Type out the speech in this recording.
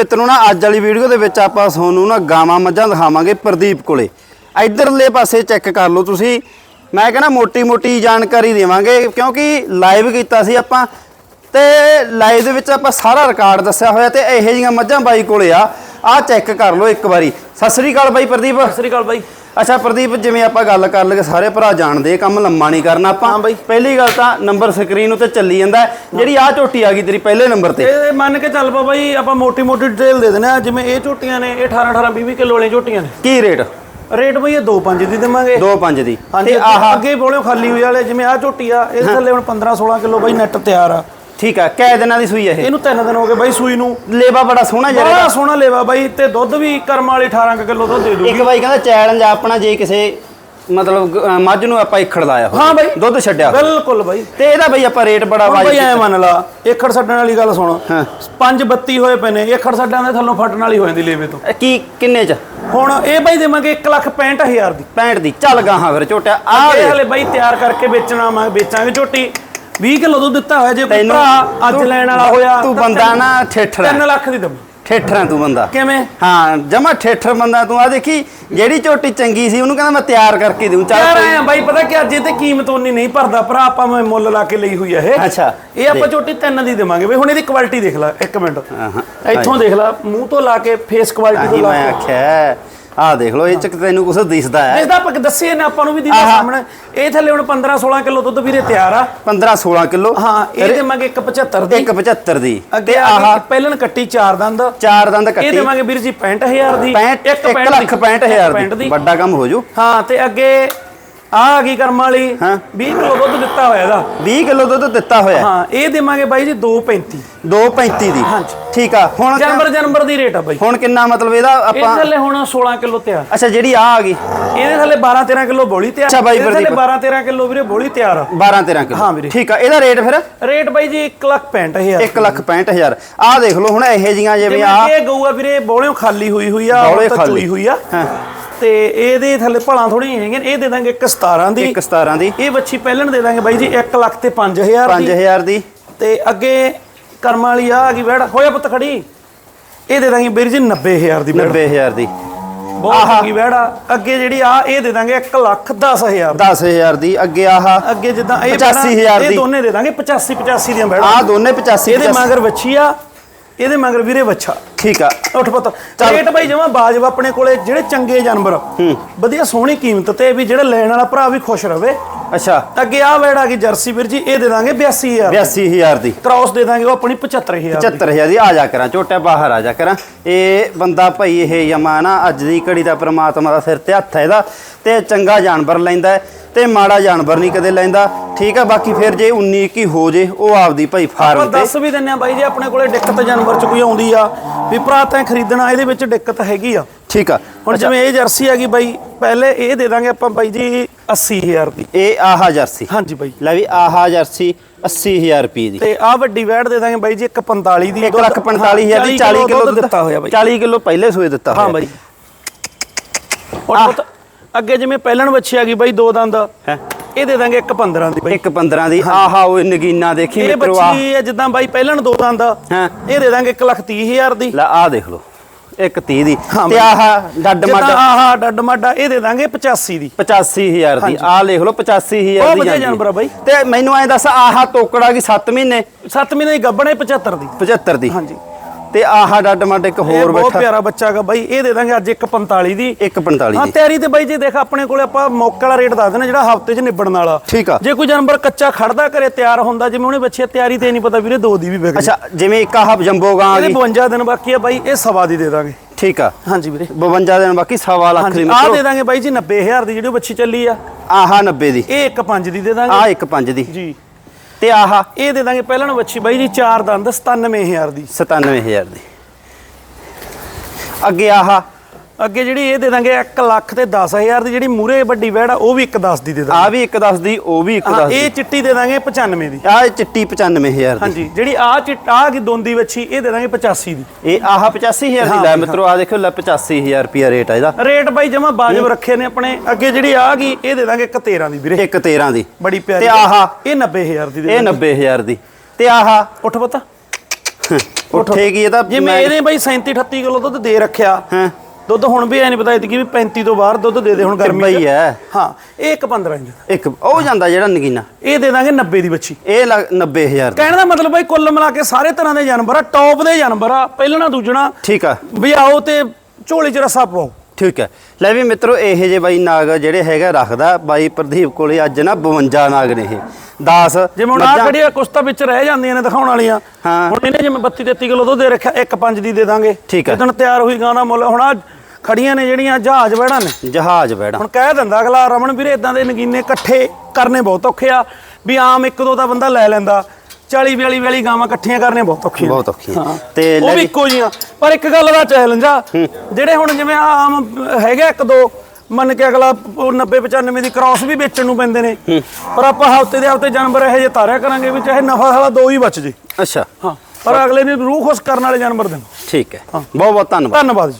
ਮਿੱਤਰੋ ਨਾ ਅੱਜ ਵਾਲੀ ਵੀਡੀਓ ਦੇ ਵਿੱਚ ਆਪਾਂ ਤੁਹਾਨੂੰ ਨਾ ਗਾਵਾਂ ਮੱਝਾਂ ਦਿਖਾਵਾਂਗੇ ਪ੍ਰਦੀਪ ਕੋਲੇ। ਇਧਰਲੇ ਪਾਸੇ ਚੈੱਕ ਕਰ ਲਓ ਤੁਸੀਂ। ਮੈਂ ਕਹਿੰਦਾ ਮੋਟੀ ਮੋਟੀ ਜਾਣਕਾਰੀ ਦੇਵਾਂਗੇ ਕਿਉਂਕਿ ਲਾਈਵ ਕੀਤਾ ਸੀ ਆਪਾਂ। ਤੇ ਲਾਈਵ ਦੇ ਵਿੱਚ ਆਪਾਂ ਸਾਰਾ ਰਿਕਾਰਡ ਦੱਸਿਆ ਹੋਇਆ ਤੇ ਇਹੋ ਜਿਹੀਆਂ ਮੱਝਾਂ ਬਾਈ ਕੋਲੇ ਆ। ਆਹ ਚੈੱਕ ਕਰ ਲਓ ਇੱਕ ਵਾਰੀ। ਸਤਿ ਸ੍ਰੀ ਅਕਾਲ ਬਾਈ ਪ੍ਰਦੀਪ। ਸਤਿ ਸ੍ਰੀ ਅਕਾਲ ਬਾਈ। ਅੱਛਾ ਪ੍ਰਦੀਪ ਜਿਵੇਂ ਆਪਾਂ ਗੱਲ ਕਰ ਲਗੇ ਸਾਰੇ ਭਰਾ ਜਾਣਦੇ ਇਹ ਕੰਮ ਲੰਮਾ ਨਹੀਂ ਕਰਨਾ ਆਪਾਂ। ਹਾਂ ਬਾਈ। ਪਹਿਲੀ ਗੱਲ ਤਾਂ ਨੰਬਰ ਸਕਰੀਨ ਉੱਤੇ ਚੱਲੀ ਜਾਂਦਾ। ਜਿਹੜੀ ਆਹ ਝੋਟੀ ਆ ਗਈ ਤੇਰੀ ਪਹਿਲੇ ਨੰਬਰ ਤੇ। ਇਹ ਮੰਨ ਕੇ ਚੱਲ ਪਾ ਬਾਈ ਆਪਾਂ ਮੋਟੀ ਮੋਟੀ ਡਿਟੇਲ ਦੇ ਦਿੰਦੇ ਆ ਜਿਵੇਂ ਇਹ ਝੋਟੀਆਂ ਨੇ ਇਹ 18 18 20 ਕਿਲੋ ਵਾਲੀਆਂ ਝੋਟੀਆਂ ਨੇ। ਕੀ ਰੇਟ? ਰੇਟ ਬਈ ਇਹ 2.5 ਦੀ ਦੇਵਾਂਗੇ। 2.5 ਦੀ। ਹਾਂਜੀ ਤੇ ਅੱਗੇ- ਆਹ ਅੱਗੇ ਬੋਲਿਓ ਖਾਲੀ ਹੋਈ ਵਾਲੇ ਜਿਵੇਂ ਆਹ ਝੋਟੀ ਆ ਇਹ ਥੱਲੇ ਹੁਣ 15 16 ਕਿਲੋ ਬਾਈ ਨੈਟ ਤਿਆਰ ਆ। ਠੀਕ ਆ ਕੈ ਦਿਨਾਂ ਦੀ ਸੂਈ ਇਹ। ਇਹਨੂੰ ਤਿੰਨ ਦਿਨ ਹੋ ਗਏ ਬਾਈ ਸੂਈ ਨੂੰ। ਲੇਵਾ ਬੜਾ ਸੋਹਣਾ ਜਿਹਾ ਬੜਾ ਸੋਹਣਾ ਲੇਵਾ ਬਾਈ ਤੇ ਦੁੱਧ ਵੀ ਕਰਮ ਵਾਲੀ 18 ਕੁ ਕਿਲੋ ਦੁੱਧ ਦੇ ਦੂਗੀ। ਇੱਕ ਬਾਈ ਕਹਿੰਦਾ ਚੈਲੰਜ ਆਪਣਾ ਜੇ ਕਿਸੇ ਮਤਲਬ ਗ- ਅਹ ਮੱਝ ਨੂੰ ਆਪਾਂ ਇਖੜ ਲਾਇਆ ਹੋਵੇ। ਹਾਂ ਬਾਈ। ਦੁੱਧ ਛੱਡਿਆ ਹੋਵੇ। ਬਿਲਕੁਲ ਬਾਈ। ਤੇ ਇਹਦਾ ਬਈ ਆਪਾਂ ਰੇਟ ਬੜਾ ਹੁਣ ਬਾਈ ਐ ਮੰਨ ਲਾ ਏਖੜ ਛੱਡਣ ਵਾਲੀ ਗੱਲ ਸੁਣ। ਹਾਂ। 5 32 ਹੋਏ ਪਏ ਨੇ ਏਖੜ ਛੱਡਾਂ ਦੇ ਥੱਲੋਂ ਫਟਣ ਵਾਲੀ ਹੋ ਜਾਂਦੀ ਲੇਵੇ ਤੋਂ। ਕੀ ਕਿੰਨੇ ਚ? ਹੁਣ ਇਹ ਬਾਈ ਦੇਵਾਂਗੇ 1 ਲੱਖ 65000 ਦੀ। 65 ਦੀ। ਚੱਲ ਗਾਹਾਂ ਫਿਰ ਝੋਟਿਆ ਆ ਇਹ ਹਲੇ ਬਾਈ ਤਿਆਰ ਕਰਕੇ ਵੇਚਣਾ ਮੈਂ ਵੇਚਾਂਗੇ ਝੋਟੀ। 20 ਕਿਲੋ ਦੁੱਧ ਦਿੱਤਾ ਹੋਇਆ ਜੇ ਕੋਈ ਤੈਨੂੰ ਭਰਾ ਅੱਜ ਤੂੰ- ਲੈਣ ਵਾਲਾ ਹੋਇਆ ਤੂੰ ਤਾਂ ਬੰਦਾ ਤਿੰਨ- ਨਾ ਠੇਠਰ ਤਿੰਨ ਲੱਖ ਦੀ ਦਮ ਠੇਠਰਾਂ ਤੂੰ ਬੰਦਾ। ਕਿਵੇਂ? ਹਾਂ ਜਮਾ ਠੇਠਰ ਬੰਦਾ ਤੂੰ। ਆ ਦੇਖੀ ਜਿਹੜੀ ਝੋਟੀ ਚੰਗੀ ਸੀ ਉਹਨੂੰ ਕਹਿੰਦਾ ਮੈਂ ਤਿਆਰ ਕਰਕੇ ਦਊਂ। ਚੱਲ ਯਾਰ ਆਇਆ ਬਾਈ ਪਤਾ ਕਿ ਅੱਜ ਇਹ ਤੇ ਕੀਮਤ ਉਨੀ ਨਹੀਂ ਭਰਦਾ। ਭਰਾ ਆਪਾਂ ਮੈਂ ਮੁੱਲ ਲਾ ਕੇ ਲਈ ਹੋਈ ਆ ਇਹ। ਅੱਛਾ, ਇਹ ਆਪਾਂ ਝੋਟੀ ਤਿੰਨ ਦੀ ਦੇਵਾਂਗੇ। ਬਈ ਹੁਣ ਇਹਦੀ ਕੁਆਲਿਟੀ ਦੇਖ ਲੈ ਇੱਕ ਮਿੰਟ। ਹਾਂ, ਹਾਂ। ਇੱਥੋਂ ਦੇਖ ਲੈ ਮੂੰਹ ਤੋਂ ਲਾ ਕੇ ਫੇਸ ਕੁਆਲਿਟੀ ਤੋਂ ਆਹੀ ਲਾ ਮੈਂ ਕੇ। ਆਖਿਆ ਆ ਦੇਖ ਲਓ ਇਹ ਚ ਤੈਨੂੰ ਕੁਛ ਦਿਸਦਾ ਹੈ। ਦੇਖਦਾ ਆਪਾਂ ਦੱਸੇ ਨੇ ਆਪਾਂ ਨੂੰ ਵੀ ਆਹਾ। ਸਾਹਮਣੇ। ਇਹ ਥੱਲੇ ਹੁਣ 15 16 ਕਿਲੋ ਦੁੱਧ ਵੀਰੇ ਤਿਆਰ ਆ। 15 16 ਕਿਲੋ। ਹਾਂ ਇਹ ਦੇਵਾਂਗੇ 175 ਦੀ। 175 ਦੀ। ਤੇ ਆਹ ਪਹਿਲਣ ਕੱਟੀ ਚਾਰ ਦੰਦ। ਚਾਰ ਦੰਦ ਇਹ ਕੱਟੀ। ਦੇਵਾਂਗੇ ਵੀਰ ਜੀ 65000 ਦੀ। 65 ਇੱਕ 1 65 ਲੱਖ 65000 65 ਦੀ। ਵੱਡਾ ਕੰਮ ਹੋ ਜੂ। ਹਾਂ ਤੇ ਅੱਗੇ ਆ ਆ ਗਈ ਕਰਮ ਵਾਲੀ? ਹਾਂ। 20 ਕਿਲੋ ਦੁੱਧ ਦਿੱਤਾ ਹੋਇਆ ਇਹਦਾ। 20 ਕਿਲੋ ਦੁੱਧ ਦਿੱਤਾ ਹੋਇਆ। ਹਾਂ ਇਹ ਦੇਵਾਂਗੇ ਬਾਈ ਜੀ 235 235 ਦੀ ਹਾਂਜੀ। ਠੀਕ ਆ ਹੁਣ ਜਨਵਰ ਜਨਵਰ ਦੀ ਰੇਟ ਆ ਬਾਈ। ਹੁਣ ਕਿੰਨਾ ਮਤਲਬ ਇਹਦਾ ਇਹ ਆਪਾਂ ਥੱਲੇ ਹੁਣ 16 ਕਿਲੋ ਤਿਆਰ। ਅੱਛਾ ਜਿਹੜੀ ਆ ਆ ਗਈ। ਇਹਦੇ ਥੱਲੇ 12 13 ਕਿਲੋ ਬੋਲੀ ਤਿਆਰ। ਅੱਛਾ ਬਾਈ ਇਹਦੇ ਥੱਲੇ ਪ੍ਰਦੀਪ। 12 13 ਕਿਲੋ ਵੀਰੇ ਬੋਲੀ ਤਿਆਰ ਆ। 12 13 ਕਿਲੋ। ਹਾਂ ਵੀਰੇ। ਠੀਕ ਆ ਇਹਦਾ ਰੇਟ ਫਿਰ? ਰੇਟ ਬਾਈ ਜੀ 1 ਲੱਖ 65000 1 ਲੱਖ 65000 ਆ ਦੇਖ ਲਓ ਹੁਣ ਇਹੋ ਜੀਆਂ ਜਿਵੇਂ ਆ ਇਹ ਗਊ ਆ ਵੀਰੇ ਬੋਲਿਓ ਖਾਲੀ ਹੋਈ ਹੋਈ ਆ ਬੌਲੇ ਖਾਲੀ। ਹੋਈ ਆ। ਹਾਂ। ਤੇ ਇਹਦੇ ਥੱਲੇ ਭਲਾਂ ਥੋੜੀਆਂ ਹੈਗੀਆਂ ਇਹ ਦੇ ਦਾਂਗੇ ਇੱਕ 17 ਦੀ। ਇੱਕ 17 ਦੀ। ਇਹ ਬੱਚੀ ਪਹਿਲਣ ਦੇ ਦਾਂਗੇ ਬਾਈ ਜੀ 1 ਲੱਖ ਤੇ 5000 ਦੀ। 5000 ਦੀ। ਤੇ ਅੱਗੇ ਕਰਮ ਵਾਲੀ ਆ ਗਈ ਵੈੜ ਹੋਇਆ ਪੁੱਤ ਖੜੀ। ਇਹ ਦੇ ਦਾਂਗੇ ਵੀਰ ਜੀ 90000 ਦੀ ਵੈੜ 90000 ਦੀ। ਬਹੁਤ ਚੰਗੀ ਆ। ਅੱਗੇ ਜਿਹੜੀ ਆ ਇਹ ਦੇ ਦਾਂਗੇ 1 ਲੱਖ 10000 ਦੀ। 10000 ਦੀ। ਅੱਗੇ ਆਹ। ਅੱਗੇ ਜਿੱਦਾਂ ਇਹ 85,000 ਇਹ ਦੀ। ਦੋਨੇ ਦੇ ਦਾਂਗੇ 85 85 ਦੀਆਂ ਵੈੜਾਂ ਆ ਦੋਨੇ 85 ਇਹਦੇ ਮਗਰ ਵੱਛੀ ਆ। ਇਹਦੇ ਮਗਰ ਵੀਰੇ ਵੱਛਾ। ਠੀਕ ਆ। ਉੱਠ ਪੁੱਤ। ਰੇਟ ਬਾਈ ਜਮਾ ਬਾਜਬ ਆਪਣੇ ਕੋਲੇ ਜਿਹੜੇ ਚੰਗੇ ਜਾਨਵਰ। ਵਧੀਆ ਸੋਹਣੀ ਕੀਮਤ ਤੇ ਵੀ ਜਿਹੜਾ ਲੈਣ ਵਾਲਾ ਭਰਾ ਵੀ ਖੁਸ਼ ਰਵੇ। ਅੱਛਾ। ਅੱਗੇ ਆ ਵੈੜ ਗਈ ਜਰਸੀ ਵੀਰ ਜੀ ਇਹ ਦੇ ਦਾਂਗੇ 82000 82000 ਦੀ। ਕ੍ਰਾਸ ਦੇ। ਦਾਂਗੇ ਉਹ ਆਪਣੀ 75000 ਦੀ। 75000 ਦੀ। ਆ ਜਾ ਕਰਾਂ ਝੋਟਾ ਬਾਹਰ ਆ ਜਾ ਕਰਾਂ। ਇਹ ਬੰਦਾ ਭਾਈ ਇਹ ਯਮਾ ਨਾ ਅੱਜ ਦੀ ਘੜੀ ਦਾ ਪ੍ਰਮਾਤਮਾ ਦਾ ਸਿਰ ਤੇ ਹੱਥ ਹੈ ਇਹਦਾ। ਤੇ ਚੰਗਾ ਜਾਨਵਰ ਲੈਂਦਾ ਤੇ ਮਾੜਾ ਜਾਨਵਰ ਨਹੀਂ ਕਦੇ ਲੈਂਦਾ। ਠੀਕ ਆ ਬਾਕੀ ਫਿਰ ਜੇ 19 21 ਹੋ ਜੇ ਉਹ ਆਪਦੀ ਭਾਈ ਫਾਰਮ ਤੇ। ਦੱਸ ਵੀ ਦਿੰਨੇ ਆ ਬਾਈ ਜੀ ਆਪਣੇ ਕੋਲੇ ਦਿੱਕਤ ਜਾਨਵਰ ਚ ਕੋਈ ਆਉਂਦੀ ਆ ਵੀ ਭਰਾ ਤੈਂ ਖਰੀਦਣਾ ਇਹਦੇ ਵਿੱਚ ਦਿੱਕਤ ਹੈਗੀ ਆ। ਠੀਕ ਆ। ਹੁਣ ਜਿਵੇਂ ਇਹ ਜਰਸੀ ਹੈਗੀ ਬਾਈ ਪਹਿਲੇ ਇਹ ਦੇ ਦਾਂਗੇ ਆਪਾਂ ਬਾਈ ਜੀ 80000 ਦੀ। ਇਹ ਆਹਾ ਜਰਸੀ। ਹਾਂਜੀ ਬਾਈ। ਲੈ ਵੀ ਆਹਾ ਜਰਸੀ 80000 ਰੁਪਏ ਦੀ। ਤੇ ਆ ਵੱਡੀ ਵੈੜ ਦੇ ਦਾਂਗੇ ਬਾਈ ਜੀ 145 ਦੀ 1 ਲੱਖ 45000 ਦੀ 40 ਕਿਲੋ ਦਿੱਤਾ ਹੋਇਆ ਬਾਈ। 40 ਕਿਲੋ ਪਹਿਲੇ ਸੂਏ ਦਿੱਤਾ ਹਾਂ ਬਾਈ। ਹੁਣ ਪੁੱਤ ਅੱਗੇ ਜਿਵੇਂ ਪਹਿਲਣ ਬੱਚੀ ਆ ਗਈ ਬਾਈ ਦੋ ਦੰਦ। ਹੈ? ਇਹ ਦੇ ਦਾਂਗੇ 115 ਦੀ। ਬਾਈ ਇੱਕ 15 ਦੀ। ਆਹਾ ਉਹ ਨਗੀਨਾ ਦੇਖੀ ਇਹ ਮਿੱਤਰੋ ਆ ਬੱਚੀ ਹੈ ਜਿੱਦਾਂ ਬਾਈ ਪਹਿਲਣ ਦੋ ਦੰਦ ਹਾਂ। ਇਹ ਦੇ ਦਾਂਗੇ 1 ਲੱਖ 30000 ਦੀ। ਲੈ ਆ ਦੇਖ ਲਓ। ਇੱਕ 30 ਦੀ। ਤੇ। ਆਹਾ ਡੱਡ ਜਿੱਦਾਂ ਮੱਡ। ਆਹ ਡੱਡ ਮਾਡਾ ਇਹ ਦੇ ਦਾਂਗੇ 85 ਦੀ। 85000 ਦੀ। ਆ ਲਿਖ ਲਓ 85000 ਬਹੁਤ ਦੀ ਵਧੀਆ ਜਾਂਦੀ। ਜਾਨਵਰ ਆ ਬਾਈ। ਤੇ ਮੈਨੂੰ ਐ ਦੱਸ ਆਹਾ ਤੋਕੜਾ ਕੀ 7 ਮਹੀਨੇ? 7 ਮਹੀਨੇ ਦੀ ਗੱਬਣ ਹੈ 75 ਦੀ। 75 ਦੀ। ਹਾਂਜੀ। ਤੇ ਆਹਾ ਡੱਡ ਮੱਡ ਇੱਕ ਹੋਰ ਬਹੁਤ ਬੈਠਾ। ਪਿਆਰਾ ਬੱਚਾ ਹੈਗਾ ਬਾਈ ਇਹ ਦੇ ਦਾਂਗੇ ਅੱਜ 145 ਦੀ। 145 ਹਾਂ ਦੀ। ਤਿਆਰੀ ਤੇ ਬਾਈ ਜੀ ਦੇਖ ਆਪਣੇ ਕੋਲੇ ਆਪਾਂ ਮੌਕੇ ਵਾਲਾ ਰੇਟ ਦੱਸ ਦਿੰਦੇ ਜਿਹੜਾ ਹਫ਼ਤੇ 'ਚ ਨਿਬੜਨ ਵਾਲਾ। ਠੀਕ ਆ। ਜੇ ਕੋਈ ਜਾਨਵਰ ਕੱਚਾ ਖੜਦਾ ਕਰੇ ਤਿਆਰ ਹੁੰਦਾ ਜਿਵੇਂ ਉਹਨੇ ਬੱਚੇ ਤਿਆਰੀ ਤੇ ਨਹੀਂ ਪਤਾ ਵੀਰੇ ਦੋ ਦੀ ਵੀ ਵਿਕ ਅੱਛਾ ਜਿਵੇਂ ਇੱਕ ਆਹ ਜੰਬੋ ਗਾਂ ਆ ਗਈ। 52 ਦਿਨ ਬਾਕੀ ਆ ਬਾਈ ਇਹ ਸਵਾ ਦੀ ਦੇ ਦਾਂਗੇ। ਠੀਕ ਆ। ਹਾਂਜੀ ਵੀਰੇ। 52 ਦਿਨ ਬਾਕੀ ਸਵਾ ਲੱਖ ਦੀ ਆ ਦੇ ਦਾਂਗੇ ਬਾਈ ਜੀ 90000 ਦੀ ਜਿਹੜੀ ਬੱਚੀ ਚੱਲੀ ਆ। ਆਹਾ 90 ਦੀ। ਇਹ 1.5 ਦੀ ਦੇ ਦਾਂਗੇ। ਆ ਇੱਕ 5 ਦੀ। ਜੀ। ਤੇ ਆਹਾ ਇਹ ਦੇ ਦਾਂਗੇ ਪਹਿਲਾਂ ਨੂੰ ਬੱਚੀ ਬਾਈ ਜੀ 4 ਦੰਦ 97000 ਦੀ। 97000 ਦੀ। ਅੱਗੇ ਆਹਾ ਅੱਗੇ ਜਿਹੜੀ ਇਹ ਦੇ ਦਾਂਗੇ 1 ਲੱਖ ਤੇ 10000 ਦੀ ਜਿਹੜੀ ਮੂਰੇ ਵੱਡੀ ਵੈੜ ਆ ਉਹ ਵੀ 1 10 ਦੀ ਦੇ ਦਾਂਗੇ। ਆ ਵੀ ਇੱਕ 10 ਦੀ ਉਹ ਵੀ ਇੱਕ ਹਾਂ 10 ਇਹ ਦੀ ਚਿੱਟੀ ਦੇ ਦਾਂਗੇ 95 ਦੀ। ਆ ਚਿੱਟੀ 95000 ਦੀ। ਹਾਂਜੀ ਜਿਹੜੀ ਆ ਚਿੱਟ ਆ ਕੀ ਦੋਂਦੀ ਵੱਛੀ ਇਹ ਦੇ ਦਾਂਗੇ 85 ਦੀ। ਇਹ ਆਹ 85000 ਦੀ ਲੈ ਮਿੱਤਰੋ ਆ ਦੇਖੋ ਲੈ 85000 ਰੁਪਿਆ ਰੇਟ ਆ ਇਹਦਾ। ਰੇਟ ਬਾਈ ਜਮਾ ਬਾਜਬ ਰੱਖੇ ਨੇ ਆਪਣੇ। ਅੱਗੇ ਜਿਹੜੀ ਆ ਗਈ ਇਹ ਦੇ ਦਾਂਗੇ 13 ਦੀ ਵੀਰੇ। ਇੱਕ 13 ਦੀ। ਬੜੀ ਪਿਆਰੀ ਤੇ ਆਹ ਇਹ 90000 ਦੀ ਦੇ ਇਹ 90000 ਦੀ। ਤੇ ਆਹ ਉੱਠ ਪਤਾ। ਉੱਠੇ ਕੀ ਇਹ ਤਾਂ ਜਿਵੇਂ ਮੈਂ- ਇਹਨੇ ਬਾਈ 37 38 ਕਿਲੋ ਦੁੱਧ ਦੇ ਰੱਖਿਆ ਹਾਂ। ਦੁੱਧ ਹੁਣ ਵੀ ਐ ਨਹੀਂ ਪਤਾ ਕਿ ਵੀ 35 ਤੋਂ ਬਾਹਰ ਦੁੱਧ ਦੇ ਦੇ ਹੁਣ ਗਰਮੀ ਚ। ਹੈ। ਹਾਂ ਇਹ ਇੱਕ 15 ਇੰਚ ਦਾ। ਇੱਕ ਉਹ ਜਾਂਦਾ ਜਿਹੜਾ ਨਗੀਨਾ। ਇਹ ਦੇ ਦਾਂਗੇ 90 ਦੀ ਬੱਚੀ। ਇਹ ਲੱਗ- 90000 ਦਾ। ਕਹਿਣ ਦਾ ਮਤਲਬ ਬਾਈ ਕੁੱਲ ਮਿਲਾ ਕੇ ਸਾਰੇ ਤਰ੍ਹਾਂ ਦੇ ਜਾਨਵਰ ਆ ਟੌਪ ਦੇ ਜਾਨਵਰ ਆ ਪਹਿਲਣਾ ਦੂਜਣਾ। ਠੀਕ ਆ। ਵੀ ਆਓ ਤੇ ਝੋਲੇ ਚ ਰਸਾ ਪਾਓ ਠੀਕ ਹੈ। ਲੈ ਵੀ ਮਿੱਤਰੋ ਇਹੋ ਜਿਹੇ ਬਾਈ ਨਾਗ ਜਿਹੜੇ ਹੈਗਾ ਰੱਖਦਾ ਬਾਈ ਪ੍ਰਦੀਪ ਕੋਲੇ ਅੱਜ ਨਾ 52 ਨਾਗ ਨੇ ਇਹ। 10 ਜਿਵੇਂ ਹੁਣ ਆ ਖੜੀ ਆ ਕੁਛ ਤਾਂ ਵਿੱਚ ਰਹਿ ਜਾਂਦੀਆਂ ਨੇ ਦਿਖਾਉਣ ਵਾਲੀਆਂ। ਹਾਂ। ਹੁਣ ਇਹਨੇ ਜਿਵੇਂ 32 33 ਕਿਲੋ ਦੁੱਧ ਦੇ ਰੱਖਿਆ ਇੱਕ ਪੰਜ ਦੀ ਦੇ ਦਾਂਗੇ। ਠੀਕ ਆ। ਜਦੋਂ ਤਿਆਰ ਹੋਈ ਗਾਂ ਦਾ ਮੁੱਲ ਹੁਣ ਆ ਖੜੀਆਂ ਨੇ ਜਿਹੜੀਆਂ ਜਹਾਜ਼ ਵੜਾ ਨੇ। ਜਹਾਜ਼ ਬੈੜਾ ਹੁਣ ਕਹਿ ਦਿੰਦਾ ਅਗਲਾ ਰਮਨ ਵੀਰੇ ਇਦਾਂ ਦੇ ਨਗੀਨੇ ਇਕੱਠੇ ਕਰਨੇ ਬਹੁਤ ਔਖੇ ਆ ਵੀ ਆਮ ਇੱਕ ਦੋ ਤਾਂ ਬੰਦਾ ਲੈ ਲੈਂਦਾ। 40 42 ਵਾਲੀ ਗਾਵਾਂ ਇਕੱਠੀਆਂ ਕਰਨੇ ਬਹੁਤ ਔਖੇ ਬਹੁਤ ਔਖੀਆਂ। ਹਾਂ। ਤੇ ਉਹ ਲੈ ਵੀ ਇੱਕੋ ਜੀਆਂ ਪਰ ਇੱਕ ਗੱਲ ਦਾ ਚੈਲੰਜ ਆ ਜਿਹੜੇ ਹੁਣ ਜਿਵੇਂ ਆਮ ਹੈਗੇ ਇੱਕ ਦੋ ਮੰਨ ਕੇ ਅਗਲਾ ਉਹ 90 95 ਦੀ ਕ੍ਰਾਸ ਵੀ ਵੇਚਣ ਨੂੰ ਪੈਂਦੇ ਨੇ। ਪਰ ਆਪਾਂ ਹਫ਼ਤੇ ਦੇ ਹਫ਼ਤੇ ਜਾਨਵਰ ਇਹੋ ਜਿਹੇ ਤਾਰਿਆ ਕਰਾਂਗੇ ਵੀ ਚਾਹੇ ਨਫਾ ਸਾਲਾ ਦੋ ਹੀ ਬਚ ਜੇ। ਅੱਛਾ। ਹਾਂ। ਪਰ ਅਗਲੇ ਨੇ ਰੂਹ ਖੁਸ਼ ਕਰਨ ਵਾਲੇ ਜਾਨਵਰ ਦੇਣ। ਠੀਕ ਹੈ। ਬਹੁਤ ਬਹੁਤ ਧੰਨਵਾਦ। ਧੰਨਵਾਦ ਜੀ।